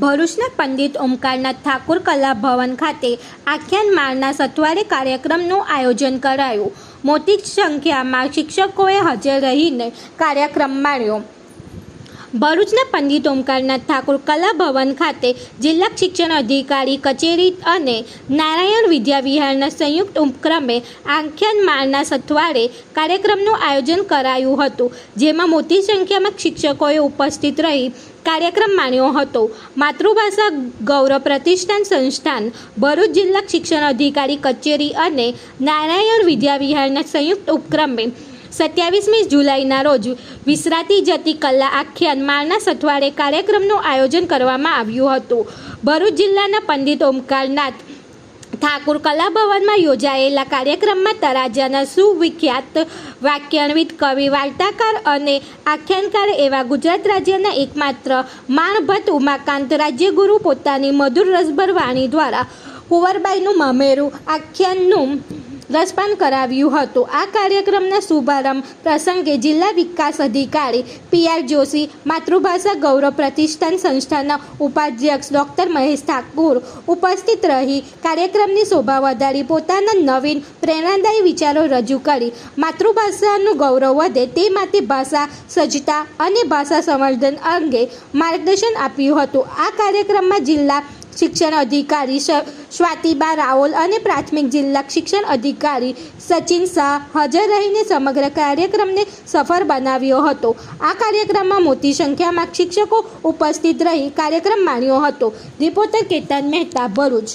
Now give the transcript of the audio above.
ભરૂચના પંડિત ઓમકારનાથ ઠાકુર કલા ભવન ખાતે આખ્યાન માળના સથવારે કાર્યક્રમનું આયોજન કરાયું. મોટી સંખ્યામાં શિક્ષકોએ હાજર રહીને કાર્યક્રમ માણ્યો. ભરૂચના પંડિત ઓમકારનાથ ઠાકુર કલા ભવન ખાતે જિલ્લા શિક્ષણ અધિકારી કચેરી અને નારાયણ વિદ્યાવિહારના સંયુક્ત ઉપક્રમે આખ્યાન માળના સથવારે કાર્યક્રમનું આયોજન કરાયું હતું, જેમાં મોટી સંખ્યામાં શિક્ષકોએ ઉપસ્થિત રહી કાર્યક્રમ માણ્યો હતો. માતૃભાષા ગૌરવ પ્રતિષ્ઠાન સંસ્થાન, ભરૂચ જિલ્લા શિક્ષણ અધિકારી કચેરી અને નારાયણ વિદ્યાવિહારના સંયુક્ત ઉપક્રમે સત્યાવીસમી જુલાઈના રોજ વિસરાતી જતી કલા આખ્યાન માળના સથવારે કાર્યક્રમનું આયોજન કરવામાં આવ્યું હતું. ભરૂચ જિલ્લાના પંડિત ઓમકારનાથ ઠાકુર કલાભવનમાં યોજાયેલા કાર્યક્રમમાં તરાજાના સુવિખ્યાત વાક્યાન્વિત કવિ વાર્તાકાર અને આખ્યાનકાર એવા ગુજરાત રાજ્યના એકમાત્ર માણભટ્ટ ઉમાકાંત રાજ્યગુરુ પોતાની મધુર રસભર વાણી દ્વારા કુંવરબાઈનું મામેરું આખ્યાનનું રસપાન કરાવ્યું હતું. આ કાર્યક્રમના શુભારંભ પ્રસંગે જિલ્લા વિકાસ અધિકારી પી આર જોશી, માતૃભાષા ગૌરવ પ્રતિષ્ઠાન સંસ્થાના ઉપાધ્યક્ષ ડૉક્ટર મહેશ ઠાકુર ઉપસ્થિત રહી કાર્યક્રમની શોભા વધારી પોતાના નવીન પ્રેરણાદાયી વિચારો રજૂ કરી. માતૃભાષાનું ગૌરવ વધે તે માટે ભાષા સજ્જતા અને ભાષા સંવર્ધન અંગે માર્ગદર્શન આપ્યું હતું. આ કાર્યક્રમમાં જિલ્લા શિક્ષણ અધિકારી સ્વાતિબા રાઓલ અને પ્રાથમિક જિલ્લા શિક્ષણ અધિકારી સચિન શાહ હાજર રહીને સમગ્ર કાર્યક્રમને સફળ બનાવ્યો હતો. આ કાર્યક્રમમાં મોટી સંખ્યામાં શિક્ષકો ઉપસ્થિત રહી કાર્યક્રમ માણ્યો હતો. રિપોર્ટર કેતન મહેતા ભરૂચ.